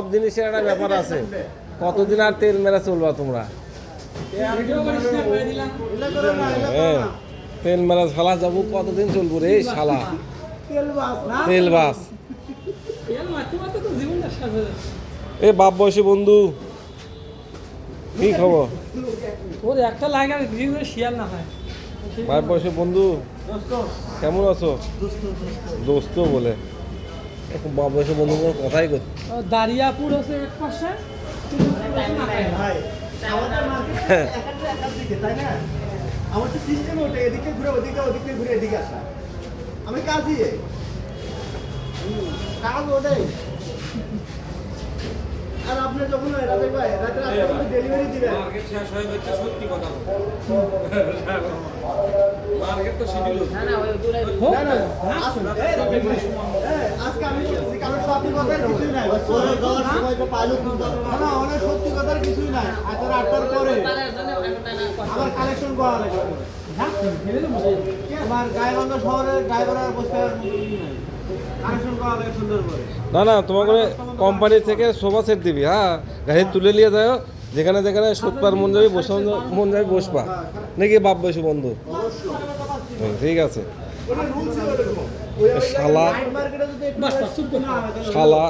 সব জিনিসের একটা ব্যাপার আছে। কতদিন আর তেল মেরা চলবা তোমরা? হ্যাঁ তেল মেরা শালা যাব কতদিন চলবো রে শালা? তেল বাস। এ বাপ বয়সী বন্ধু কি খবর? ওর একটা লাইন আর শেয়ার না হয়। বাপ বয়সী বন্ধু কেমন আছো? দোস্ত বলে। বয়সী বন্ধু কোনো কথাই করতে দারিয়াপুর আছে এক পাশে না? আমার তো সিস্টেম ওঠে এদিকে ঘুরে ওদিকে ওদিকে ঘুরে এদিকে আসা। আমি কাজ দিয়ে কাজ ওটাই। আর আপনি যখন রাতে ভাই রাতে আপনি ডেলিভারি দিবেন। মার্কেট শেষ হয়ে গেছে সত্যি কথা মার্কেট তো শিডিউল না, না, রাতে কথার কিছুই নাই। না, না, অনেক সত্যি কথার কিছুই নাই। আটটার পরে আমার কালেকশন করা লাগবে আমার গাইবান্ধা শহরের ড্রাইভার আর বসতে কালেকশন করা লাগে সুন্দর করে। না না তোমাকে কোম্পানি থেকে সোফা সেট দিবি হ্যাঁ? গাড়ি তুলে নিয়ে যাও। যেখানে যেখানে সুতপার মন যাবি বসে মন যাবি বসবা। নাকি বাপ বসে বন্ধু? হুম, ঠিক আছে। শালা। শালা।